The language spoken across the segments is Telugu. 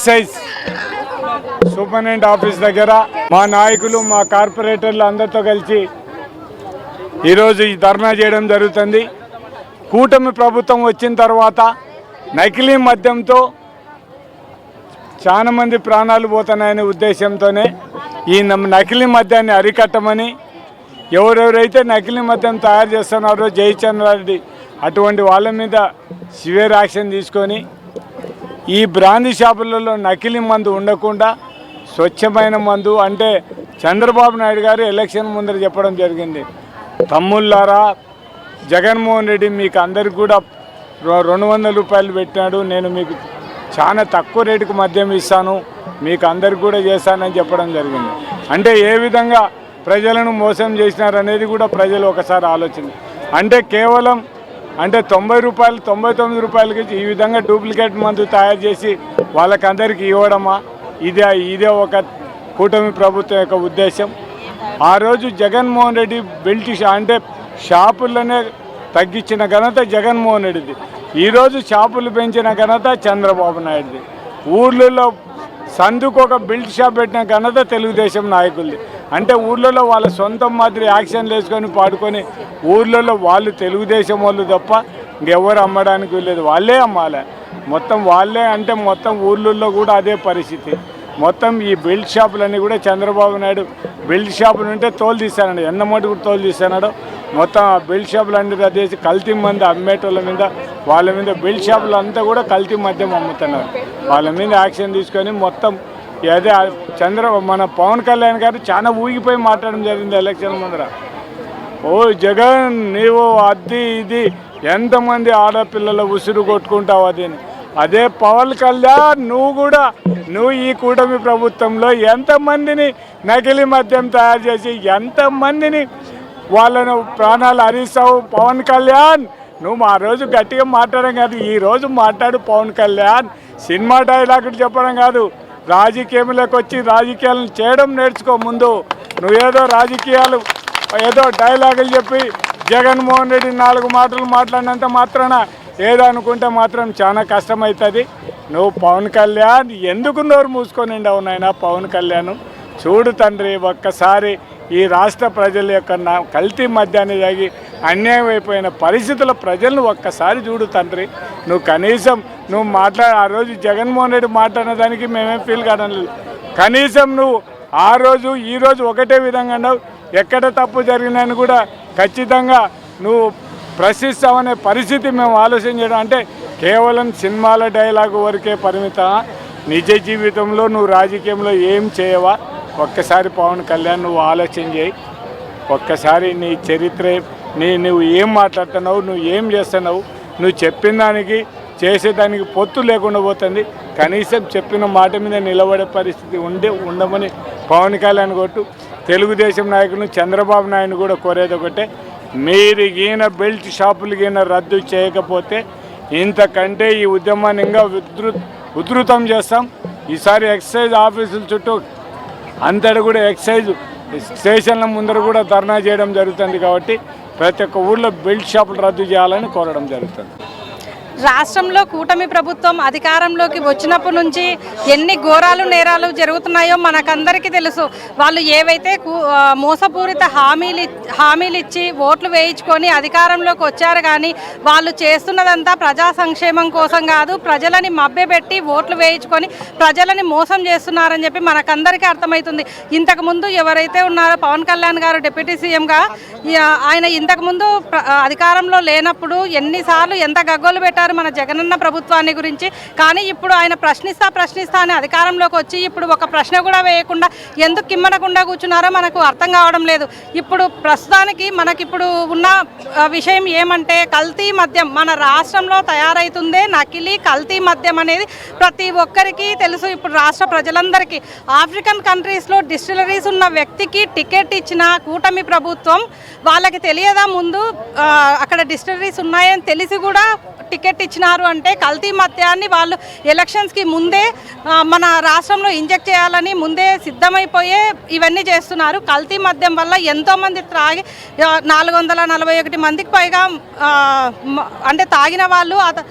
ఎక్సైజ్ సూపరింటెండెంట్ ఆఫీస్ దగ్గర మా నాయకులు మా కార్పొరేటర్లు అందరితో కలిసి ఈరోజు ఈ ధర్నా చేయడం జరుగుతుంది. కూటమి ప్రభుత్వం వచ్చిన తర్వాత నకిలీ మద్యంతో చాలామంది ప్రాణాలు పోతున్నాయనే ఉద్దేశంతోనే ఈ నకిలీ మద్యాన్ని అరికట్టమని ఎవరెవరైతే నకిలీ మద్యం తయారు చేస్తున్నారో జయచంద్ర రెడ్డి అటువంటి వాళ్ళ మీద సివియర్ యాక్షన్ తీసుకొని ఈ బ్రాందీ షాపులలో నకిలీ మందు ఉండకుండా స్వచ్ఛమైన మందు అంటే చంద్రబాబు నాయుడు గారు ఎలక్షన్ ముందర చెప్పడం జరిగింది. తమ్ముళ్ళారా జగన్మోహన్ రెడ్డి మీకు అందరికి కూడా రెండు వందల రూపాయలు పెట్టినాడు. నేను మీకు చాలా తక్కువ రేటుకు మద్యం ఇస్తాను. మీకు అందరికి కూడా చేస్తానని చెప్పడం జరిగింది. అంటే ఏ విధంగా ప్రజలను మోసం చేసినారనేది కూడా ప్రజలు ఒకసారి ఆలోచన అంటే కేవలం అంటే తొంభై రూపాయలు తొంభై తొమ్మిది రూపాయలకి ఈ విధంగా డూప్లికేట్ మందు తయారు చేసి వాళ్ళకందరికీ ఇవ్వడమా? ఇదే ఇదే ఒక కూటమి ప్రభుత్వం యొక్క ఉద్దేశం. ఆ రోజు జగన్మోహన్ రెడ్డి బెల్ట్ షా అంటే షాపుల్లోనే తగ్గించిన ఘనత జగన్మోహన్ రెడ్డిది. ఈరోజు షాపులు పెంచిన ఘనత చంద్రబాబు నాయుడుది. ఊర్లలో సందుకు ఒక బిల్ట్ షాప్ పెట్టిన ఘనత తెలుగుదేశం నాయకులది. అంటే ఊర్లలో వాళ్ళ సొంత మాదిరి యాక్షన్లు వేసుకొని పాడుకొని ఊర్లలో వాళ్ళు తెలుగుదేశం వాళ్ళు తప్ప ఇంకెవరు అమ్మడానికి వెళ్ళలేదు వాళ్ళే అమ్మాలి. మొత్తం వాళ్ళే అంటే మొత్తం ఊర్లలో కూడా అదే పరిస్థితి. మొత్తం ఈ బిల్డ్ షాపులన్నీ కూడా చంద్రబాబు నాయుడు బిల్డ్ షాపులు ఉంటే తోలు తీస్తానండి. ఎన్న మటు కూడా తోలు తీస్తాడు మొత్తం ఆ బిల్డ్ షాపులు అన్ని రద్దేసి కల్తీ మంది అమ్మేటోళ్ళ మీద వాళ్ళ మీద బిల్డ్ షాపులు అంతా కూడా కల్తీ మద్యం అమ్ముతున్నారు. వాళ్ళ మీద యాక్షన్ తీసుకొని మొత్తం అదే చంద్ర మన పవన్ కళ్యాణ్ గారు చాలా ఊగిపోయి మాట్లాడడం జరిగింది ఎలక్షన్ ముందర. ఓ జగన్ నీవు అది ఇది ఎంతమంది ఆడపిల్లల ఉసురు కొట్టుకుంటావు అది అని. అదే పవన్ కళ్యాణ్ నువ్వు కూడా నువ్వు ఈ కూటమి ప్రభుత్వంలో ఎంతమందిని నకిలీ మద్యం తయారు చేసి ఎంతమందిని వాళ్ళను ప్రాణాలు అరిస్తావు పవన్ కళ్యాణ్? నువ్వు ఆ రోజు గట్టిగా మాట్లాడడం కాదు ఈ రోజు మాట్లాడు పవన్ కళ్యాణ్. సినిమా డైలాగులు చెప్పడం కాదు. రాజకీయంలోకి వచ్చి రాజకీయాలను చేయడం నేర్చుకో ముందు. నువ్వేదో రాజకీయాలు ఏదో డైలాగులు చెప్పి జగన్మోహన్ రెడ్డి నాలుగు మాటలు మాట్లాడినంత మాత్రాన ఏదనుకుంటే మాత్రం చాలా కష్టమవుతుంది నువ్వు పవన్ కళ్యాణ్ ఎందుకు నోరు మూసుకొని ఉండవు నాయన పవన్ కళ్యాణ్? చూడు తండ్రి ఒక్కసారి ఈ రాష్ట్ర ప్రజల యొక్క నా- కల్తీ మద్యాన్ని తాగి అన్యాయం అయిపోయిన పరిస్థితుల ప్రజలను ఒక్కసారి చూడు తండ్రి. నువ్వు కనీసం నువ్వు మాట్లా ఆ రోజు జగన్మోహన్ రెడ్డి మాట్లాడిన దానికి మేమేం ఫీల్ కావడం కనీసం నువ్వు ఆ రోజు ఈరోజు ఒకటే విధంగా ఉన్నావు ఎక్కడ తప్పు జరిగిందని కూడా ఖచ్చితంగా నువ్వు ప్రశ్నిస్తామనే పరిస్థితి మేము ఆలోచన చేయడం. అంటే కేవలం సినిమాల డైలాగ్ వరకే పరిమిత. నిజ జీవితంలో నువ్వు రాజకీయంలో ఏం చేయవా? ఒక్కసారి పవన్ కళ్యాణ్ నువ్వు ఆలోచన చేయి. ఒక్కసారి నీ చరిత్ర నీ నువ్వు ఏం మాట్లాడుతున్నావు నువ్వు ఏం చేస్తున్నావు నువ్వు చెప్పిన దానికి చేసేదానికి పొత్తు లేకుండా పోతుంది. కనీసం చెప్పిన మాట మీద నిలబడే పరిస్థితి ఉండే ఉండమని పవన్ కళ్యాణ్ కొట్టు తెలుగుదేశం నాయకులు చంద్రబాబు నాయుడు కూడా కోరేది ఒకటే మీరు గీన బెల్ట్ షాపులు గీన రద్దు చేయకపోతే ఇంతకంటే ఈ ఉద్యమాన్ని ఇంకా ఉధృ ఉధృతం చేస్తాం. ఈసారి ఎక్సైజ్ ఆఫీసుల చుట్టూ అంతటి కూడా ఎక్సైజ్ స్టేషన్ల ముందర కూడా ధర్నా చేయడం జరుగుతుంది కాబట్టి ప్రతి ఒక్క ఊళ్ళో బెల్ట్ షాపులు రద్దు చేయాలని కోరడం జరుగుతుంది. రాష్ట్రంలో కూటమి ప్రభుత్వం అధికారంలోకి వచ్చినప్పటి నుంచి ఎన్ని ఘోరాలు నేరాలు జరుగుతున్నాయో మనకందరికీ తెలుసు. వాళ్ళు ఏవైతే మోసపూరిత హామీలు హామీలు ఇచ్చి ఓట్లు వేయించుకొని అధికారంలోకి వచ్చారు కానీ వాళ్ళు చేస్తున్నదంతా ప్రజా సంక్షేమం కోసం కాదు ప్రజలని మభ్యపెట్టి ఓట్లు వేయించుకొని ప్రజలని మోసం చేస్తున్నారని చెప్పి మనకందరికీ అర్థమవుతుంది. ఇంతకుముందు ఎవరైతే ఉన్నారో పవన్ కళ్యాణ్ గారు డిప్యూటీ సీఎంగా ఆయన ఇంతకుముందు అధికారంలో లేనప్పుడు ఎన్నిసార్లు ఎంత గగ్గోలు పెట్టారు మన జగనన్న ప్రభుత్వాన్ని గురించి. కానీ ఇప్పుడు ఆయన ప్రశ్నిస్తా ప్రశ్నిస్తా అని అధికారంలోకి వచ్చి ఇప్పుడు ఒక ప్రశ్న కూడా వేయకుండా ఎందుకు కిమ్మనకుండా కూర్చున్నారో మనకు అర్థం కావడం లేదు. ఇప్పుడు ప్రస్తుతానికి మనకిప్పుడు ఉన్న విషయం ఏమంటే కల్తీ మద్యం మన రాష్ట్రంలో తయారైతుందే నకిలీ కల్తీ మద్యం అనేది ప్రతి ఒక్కరికి తెలుసు. ఇప్పుడు రాష్ట్ర ప్రజలందరికీ ఆఫ్రికన్ కంట్రీస్లో డిస్టిలరీస్ ఉన్న వ్యక్తికి టికెట్ ఇచ్చిన కూటమి ప్రభుత్వం వాళ్ళకి తెలియదా ముందు అక్కడ డిస్టిలరీస్ ఉన్నాయని తెలిసి కూడా టికెట్ ఇచ్చినారు అంటే కల్తీ మద్యాన్ని వాళ్ళు ఎలక్షన్స్కి ముందే మన రాష్ట్రంలో ఇంజెక్ట్ చేయాలని ముందే సిద్ధమైపోయే ఇవన్నీ చేస్తున్నారు. కల్తీ మద్యం వల్ల ఎంతోమంది త్రాగి నాలుగు వందల నలభై ఒకటి మందికి పైగా అంటే తాగిన వాళ్ళు అత-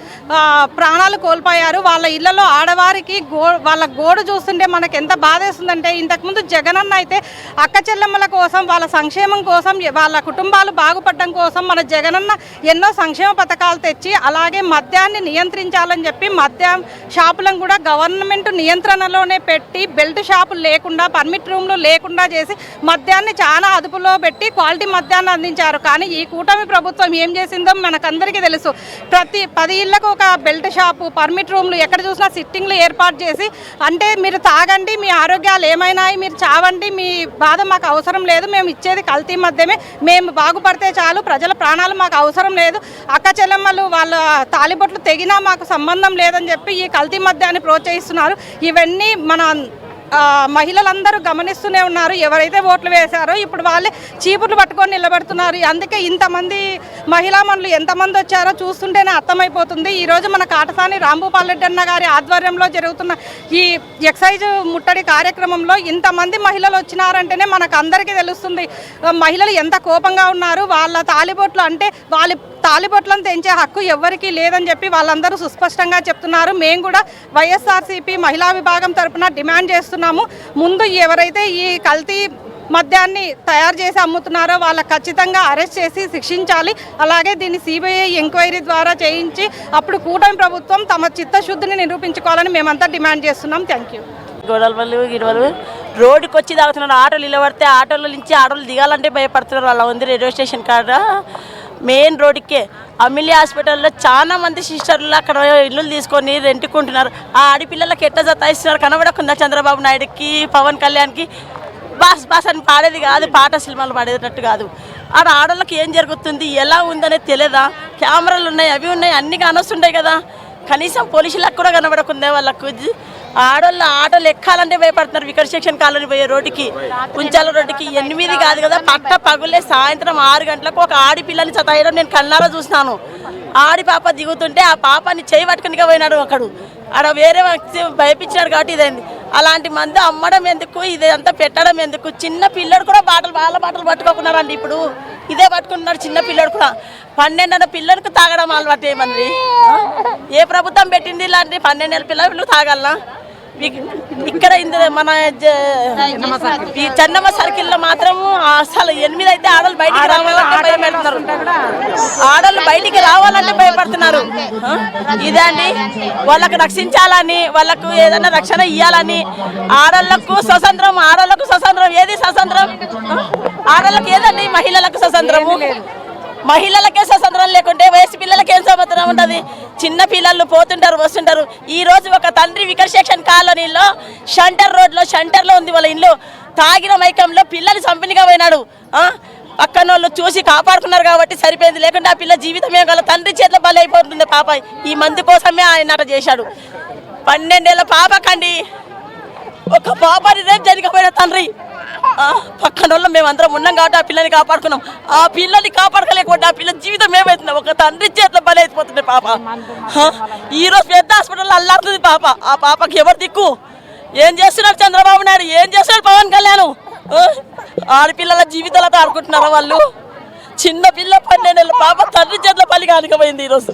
ప్రాణాలు కోల్పోయారు. వాళ్ళ ఇళ్ళలో ఆడవారికి గో వాళ్ళ గోడు చూస్తుంటే మనకు ఎంత బాధేస్తుందంటే ఇంతకుముందు జగనన్న అయితే అక్క చెల్లెమ్మల కోసం వాళ్ళ సంక్షేమం కోసం వాళ్ళ కుటుంబాలు బాగుపడడం కోసం మన జగనన్న ఎన్నో సంక్షేమ పథకాలు తెచ్చి అలాగే మద్యాన్ని నియంత్రించాలని చెప్పి మద్యం షాపులను కూడా గవర్నమెంట్ నియంత్రణలోనే పెట్టి బెల్ట్ షాపులు లేకుండా పర్మిట్ రూమ్లు లేకుండా చేసి మద్యాన్ని చాలా అదుపులో పెట్టి క్వాలిటీ మద్యాన్ని అందించారు. కానీ ఈ కూటమి ప్రభుత్వం ఏం చేసిందో మనకందరికీ తెలుసు. ప్రతి పది ఇళ్ళకు ఒక బెల్ట్ షాపు పర్మిట్ రూమ్లు ఎక్కడ చూసినా సిట్టింగ్లు ఏర్పాటు చేసి అంటే మీరు తాగండి మీ ఆరోగ్యాలు ఏమైనాయి మీరు చావండి మీ బాధ మాకు అవసరం లేదు మేము ఇచ్చేది కల్తీ మద్యమే మేము బాగుపడితే చాలు ప్రజల ప్రాణాలు మాకు అవసరం లేదు. అక్క చెల్లెమ్మలు వాళ్ళ తాలిబొట్లు తెగినా మాకు సంబంధం లేదని చెప్పి ఈ కల్తీ మద్యాన్ని ప్రోత్సహిస్తున్నారు. ఇవన్నీ మన మహిళలందరూ గమనిస్తూనే ఉన్నారు. ఎవరైతే ఓట్లు వేశారో ఇప్పుడు వాళ్ళే చీపుర్లు పట్టుకొని నిలబెడుతున్నారు. అందుకే ఇంతమంది మహిళా మనులు ఎంతమంది వచ్చారో చూస్తుంటేనే అర్థమైపోతుంది. ఈరోజు మన కాటసాని రాంభూపాల్ రెడ్డి అన్న గారి ఆధ్వర్యంలో జరుగుతున్న ఈ ఎక్సైజ్ ముట్టడి కార్యక్రమంలో ఇంతమంది మహిళలు వచ్చినారంటేనే మనకు అందరికీ తెలుస్తుంది. మహిళలు ఎంత కోపంగా ఉన్నారు. వాళ్ళ తాలిబొట్లు అంటే వాళ్ళ తాలిబొట్లను తెంచే హక్కు ఎవరికీ లేదని చెప్పి వాళ్ళందరూ సుస్పష్టంగా చెప్తున్నారు. మేము కూడా వైఎస్ఆర్సీపీ మహిళా విభాగం తరపున డిమాండ్ చేస్తున్నాము. ముందు ఎవరైతే ఈ కల్తీ మద్యాన్ని తయారు చేసి అమ్ముతున్నారో వాళ్ళ ఖచ్చితంగా అరెస్ట్ చేసి శిక్షించాలి. అలాగే దీన్ని సిబిఐ ఎంక్వైరీ ద్వారా చేయించి అప్పుడు కూటమి ప్రభుత్వం తమ చిత్తశుద్ధిని నిరూపించుకోవాలని మేమంతా డిమాండ్ చేస్తున్నాం. Thank you. గొడవలు గిడవలు. రోడ్డుకి వచ్చి తాగుతున్నారు. ఆటోలు నిలబడితే ఆటోల నుంచి ఆటోలు దిగాలంటే భయపడుతున్నారు. వాళ్ళ ఉంది రైల్వే స్టేషన్ కాడ మెయిన్ రోడ్డుకే. అమిలి హాస్పిటల్లో చాలా మంది సిస్టర్లు అక్కడ ఇల్లు తీసుకొని రెంటుకుంటున్నారు. ఆ ఆడపిల్లలకి ఎట్ట జతాయిస్తున్నారు కనబడకుండా చంద్రబాబు నాయుడుకి పవన్ కళ్యాణ్కి. బాస్ బాస్ అని పాడేది కాదు పాట సినిమాలు పాడేటట్టు కాదు. ఆడ ఆడోళ్ళకి ఏం జరుగుతుంది ఎలా ఉందనేది తెలియదా కెమెరాలు ఉన్నాయి అవి ఉన్నాయి అన్ని కానొస్తుంటాయి కదా. కనీసం పోలీసులకు కూడా కనబడకుందే వాళ్ళకు ఆడోళ్ళ ఆటోలు ఎక్కాలంటే భయపడుతున్నారు. వికట సెక్షన్ కాలనీ పోయే రోడ్డుకి ఉంచాల రోడ్డుకి ఎనిమిది కాదు కదా పట్ట పగులే సాయంత్రం ఆరు గంటలకు ఒక ఆడి పిల్లని చతాయడం నేను కన్నాలో చూసినాను ఆడి పాప దిగుతుంటే ఆ పాపని చేయి పట్టుకునిగా పోయినాడు ఒకడు. ఆడ వేరే వ్యక్తి భయపించాడు కాబట్టి ఇదైంది. అలాంటి మందు అమ్మడం ఎందుకు? ఇదంతా అంతా పెట్టడం ఎందుకు? చిన్న పిల్లడు కూడా బాటలు వాళ్ళ బాటలు పట్టుకోకున్నారండి ఇప్పుడు. ఇదే పట్టుకుంటున్నారు చిన్న పిల్లడు కూడా. పన్నెండున్న పిల్లలకు తాగడం అలవాటు ఏమన్నది? ఏ ప్రభుత్వం పెట్టింది ఇలాంటి పన్నెండేళ్ళ పిల్లలు తాగలనా? ఇక్కడ మన ఈ చెన్నమ్మ సర్కిల్లో మాత్రం అసలు ఎనిమిది అయితే ఆడలు బయటికి రావాలంటే భయపెడుతున్నారు. ఆడలు బయటికి రావాలంటే భయపడుతున్నారు. ఆ? ఇదే అండి. వాళ్ళకు రక్షించాలని వాళ్ళకు ఏదైనా రక్షణ ఇవ్వాలని ఆడళ్ళకు స్వతంత్రం ఆడళ్ళకు స్వతంత్రం. ఏది స్వతంత్రం? ఆ? ఆడళ్ళకి ఏదండి? మహిళలకు స్వతంత్రము? మహిళలకే స్వతంత్రం లేకుంటే వయసు పిల్లలకి ఏం స్వతంత్రం ఉంటుంది? చిన్న పిల్లలు పోతుంటారు వస్తుంటారు. ఈ రోజు ఒక తండ్రి వికర్ సెక్షన్ కాలనీలో షంటర్ రోడ్లో షంటర్లో ఉంది వాళ్ళ ఇల్లు. తాగిన మైకంలో పిల్లలు చంపినిగా పోయినాడు. పక్కన వాళ్ళు చూసి కాపాడుకున్నారు కాబట్టి సరిపోయింది. లేకుంటే ఆ పిల్ల జీవితం ఏం కాదు తండ్రి చేతిలో బలి అయిపోతుంది పాప. ఈ మంది కోసమే ఆయన అట చేశాడు. పన్నెండేళ్ళ పాపకండి ఒక పాపని రేపు జరిగిపోయిన తండ్రి. పక్కన వాళ్ళు మేమందరం ఉన్నాం కాబట్టి ఆ పిల్లని కాపాడుకున్నాం. ఆ పిల్లని కాపాడుకోలేకపోతే ఆ పిల్ల జీవితం ఏమవుతుంది ఒక తండ్రి చేతిలో బలి అయిపోతుంది పాప. ఆ, ఈ రోజు పెద్ద హాస్పిటల్లో అల్లాడుతుంది పాప. ఆ పాపకి ఎవరు దిక్కు? ఏం చేస్తున్నాడు చంద్రబాబు నాయుడు? ఏం చేస్తున్నాడు పవన్ కళ్యాణ్? ఆడపిల్లల జీవితాలతో ఆడుకుంటున్నారా వాళ్ళు? చిన్న పిల్ల పన్నెండేళ్ళ పాప తండ్రి చేతిలో బలి కానికపోయింది ఈరోజు.